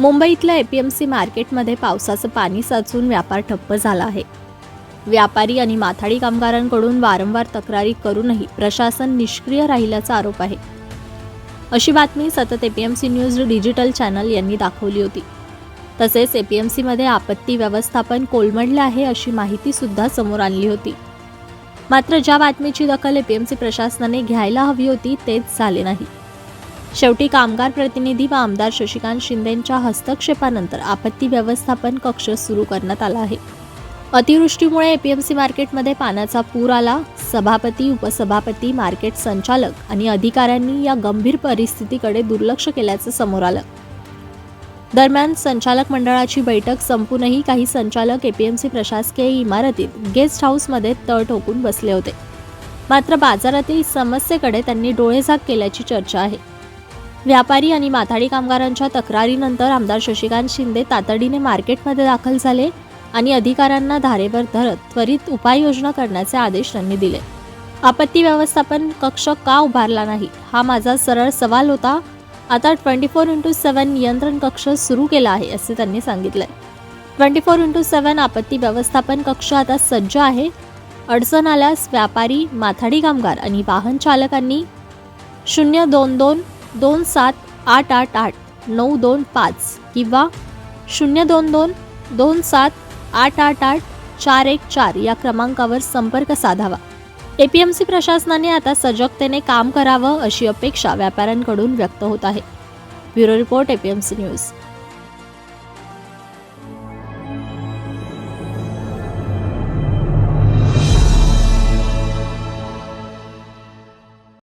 मुंबईतल्या एपीएमसी मार्केटमध्ये पावसाचं पाणी साचून व्यापार ठप्प झाला आहे. व्यापारी आणि माथाडी कामगारांकडून वारंवार तक्रारी करूनही प्रशासन निष्क्रिय राहिल्याचा आरोप आहे. अशी बातमी सतत एपीएमसी न्यूज डिजिटल चॅनल यांनी दाखवली होती. तसेच एपीएमसीमध्ये आपत्ती व्यवस्थापन कोलमडले आहे अशी माहिती सुद्धा समोर आणली होती. मात्र ज्या बातमीची दखल एपीएमसी प्रशासनाने घ्यायला हवी होती तेच झाले नाही. शेवटी कामगार प्रतिनिधी व आमदार शशिकांत शिंदेंच्या हस्तक्षेपानंतर आपत्ती व्यवस्थापन कक्ष सुरू करण्यात आला आहे. अतिवृष्टीमुळे एपीएमसी मार्केटमध्ये पाण्याचा पूर आला. सभापती उपसभापती मार्केट संचालक आणि अधिकाऱ्यांनी या गंभीर परिस्थितीकडे दुर्लक्ष केल्याचं समोर आलं. दरम्यान संचालक मंडळाची बैठक संपूनही काही संचालक एपीएमसी प्रशासकीय इमारतीत गेस्ट हाऊसमध्ये तळ ठोकून बसले होते. मात्र बाजारातील समस्येकडे त्यांनी डोळेझाक केल्याची चर्चा आहे. व्यापारी आणि माथाडी कामगारांच्या तक्रारीनंतर आमदार शशिकांत शिंदे तातडीने मार्केटमध्ये दाखल झाले आणि अधिकाऱ्यांना धारेवर धरत त्वरित उपाययोजना करण्याचे आदेश त्यांनी दिले. आपत्ती व्यवस्थापन कक्ष का उभारला नाही? हा माझा सरळ सवाल होता. आता ट्वेंटी फोर इंटू सेवन नियंत्रण कक्ष सुरू केला आहे असे त्यांनी सांगितले. ट्वेंटी फोर इंटू सेवन आपत्ती व्यवस्थापन कक्ष आता सज्ज आहे. अडचण आल्यास व्यापारी माथाडी कामगार आणि वाहन चालकांनी शून्य दोन दोन दोन सात आठ आठ आठ नऊ दोन पाच किंवा शून्य दोन दोन दोन सात आठ आठ आठ चार एक चार या क्रमांकावर संपर्क साधावा. एपीएमसी प्रशासनाने आता सजगतेने काम करावं अशी अपेक्षा व्यापाऱ्यांकडून व्यक्त होत आहे. Bureau report APMC news.